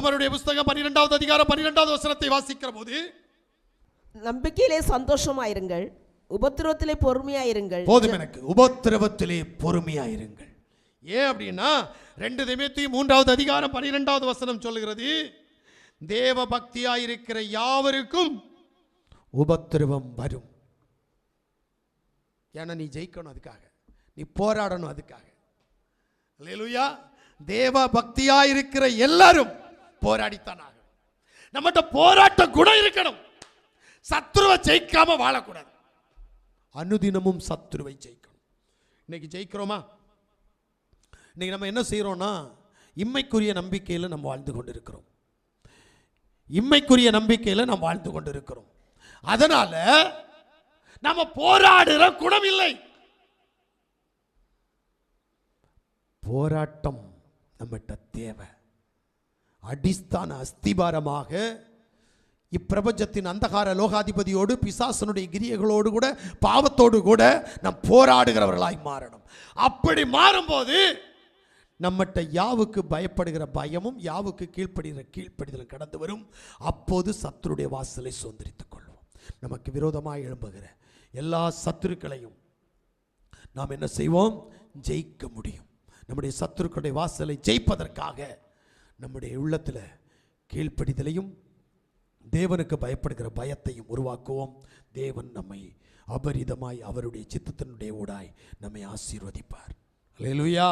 ரோமருடைய புஸ்தகம் பன்னிரெண்டாவது அதிகாரம் பன்னிரெண்டாவது வசனத்தை வாசிக்கிற போது நம்பிக்கையிலே சந்தோஷமாயிருங்கள் உபத்திரவத்திலே பொறுமையாயிருங்கள். போதும் எனக்கு உபத்திரவத்திலே பொறுமையாயிருங்கள். ஏன் அப்படின்னா ரெண்டு திமேத்தி மூன்றாவது அதிகாரம் பன்னிரெண்டாவது வசனம் சொல்லுகிறது தேவ பக்தியாயிருக்கிற யாவருக்கும் உபத்திரவம் வரும். ஏன்னா நீ ஜெயிக்கணும் அதுக்காக நீ போராடணும் அதுக்காக. அல்லேலூயா தேவ பக்தியாயிருக்கிற எல்லாரும் போராடித்தான் ஆகணும் நம்மகிட்ட போராட்ட குணம் இருக்கணும். சத்ருவை ஜெயிக்காம வாழக்கூடாது. அனுதினமும் சத்ருவை ஜெயிக்கணும். இன்னைக்கு ஜெயிக்கிறோமா? இன்னைக்கு நம்ம என்ன செய்கிறோம்னா இம்மைக்குரிய நம்பிக்கையில் நம்ம வாழ்ந்து கொண்டு இருக்கிறோம் இம்மைக்குரிய நம்பிக்கையில் நாம் வாழ்ந்து கொண்டு இருக்கிறோம் அதனால நம்ம போராடுற குணம் இல்லை. போராட்டம் நம்மகிட்ட தேவை. அடிஸ்தான அஸ்திபாரமாக இப்பிரபஞ்சத்தின் அந்தகார லோகாதிபதியோடு பிசாசனுடைய கிரியைகளோடு கூட பாவத்தோடு கூட நாம் போராடுகிறவர்களாய் மாறணும். அப்படி மாறும்போது நம்மகிட்ட யாவுக்கு பயப்படுகிற பயமும் யாவுக்கு கீழ்ப்படுகிற கீழ்ப்படிதலும் கடந்து வரும். அப்போது சத்துருடைய வாசலை சுதந்திரித்துக் கொள்வோம். நமக்கு விரோதமாக எழும்புகிற எல்லா சத்துருக்களையும் நாம் என்ன செய்வோம்? ஜெயிக்க முடியும். நம்முடைய சத்துருக்களுடைய வாசலை ஜெயிப்பதற்காக நம்முடைய உள்ளத்தில் கீழ்ப்படிதலையும் தேவனுக்கு பயப்படுகிற பயத்தையும் உருவாக்குவோம். தேவன் நம்மை அபரிதமாய் அவருடைய சித்தத்தினுடைய ஊடாய் நம்மை ஆசீர்வதிப்பார். அல்லேலூயா